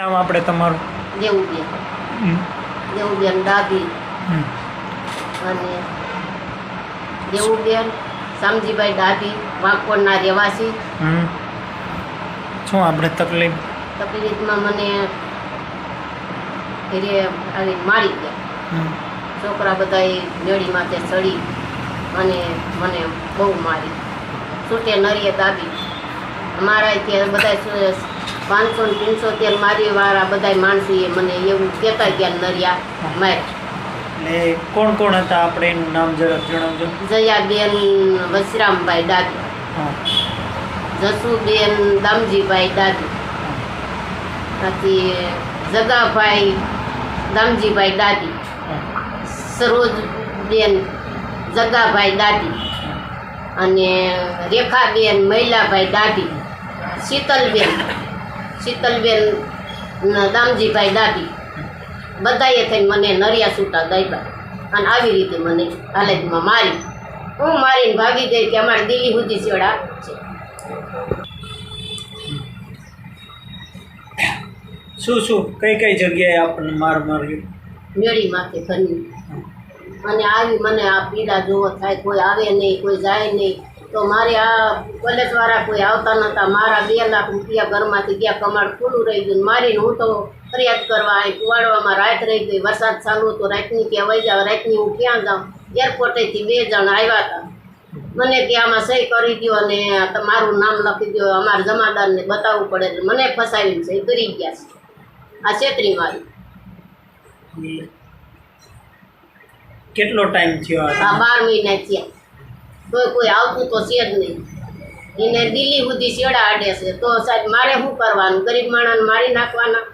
નામ આપણે તમારું? દેવુબેન. દેવુબેન ડાભી. અને દેવુબેન શામજીભાઈ ડાભી વાંકોડના રહેવાસી. શું આપણે તકલીફ? તકલીફમાં મને ઘરે આવી મારી ગયા. છોકરા બધા એ નળી માથે ચડી અને મને બહુ મારી. છૂટે નરીએ દાબી મારા ત્યાં બધા પાંચસો ને પંચોતેર મારી વાળા બધા માણસોએ મને એવું કહેતા ગયા નરિયા એટલે કોણ કોણ હતા આપણે એનું નામ જરાક જણાવજો? જયાબેન વસરામભાઈ દાદુ. જસુબેન દામજીભાઈ દાદુ. પછી જગાભાઈ દામજીભાઈ દાદી. સરોજબેન જગાભાઈ દાદી. અને રેખાબેન મહિલાભાઈ દાદી. શીતલબેન. શીતલબેન દામજીભાઈ દાદી બધાએ થઈને મને નરિયા છૂટા દાયબા અને આવી રીતે મને હાલતમાં મારી. હું મારીને ભાગી ગઈ કે અમારે દિલ્હી સુધી છેડા છે. શું શું? કઈ કઈ જગ્યાએ આપણને માર માર્યો? મેળી માથે ઘરની અને આવી મને આ પીડા જોવો થાય કોઈ આવે નહીં કોઈ જાય નહીં. તો મારે આ કોલેજવાળા કોઈ આવતા નહોતા મારા બે લાખ રૂપિયા ઘરમાંથી ગયા કમાડ ખુલ્લું રહી ગયું. મારી હું તો ફરિયાદ કરવા અહીં કુવાડવામાં રાત રહી ગઈ. વરસાદ ચાલુ હતો રાતની કે વહી જાવ રાતની હું ક્યાં જાઉં? એરપોર્ટેથી બે જણ આવ્યા હતા. મને કે આમાં સહી કરી દો અને તમારું નામ લખી દો અમારા જમાદારને બતાવવું પડે એટલે મને ફસાવીને સહી કરી ગયા છે. આ છેતરી મારી. કેટલો ટાઈમ થયો આ બાર મહિના થયા. તોય કોઈ આવતું તો છે જ નહીં. એને દિલ્હી સુધી શેડા આડે છે. તો સાહેબ, મારે શું કરવાનું? ગરીબ માણસને મારી નાખવાના?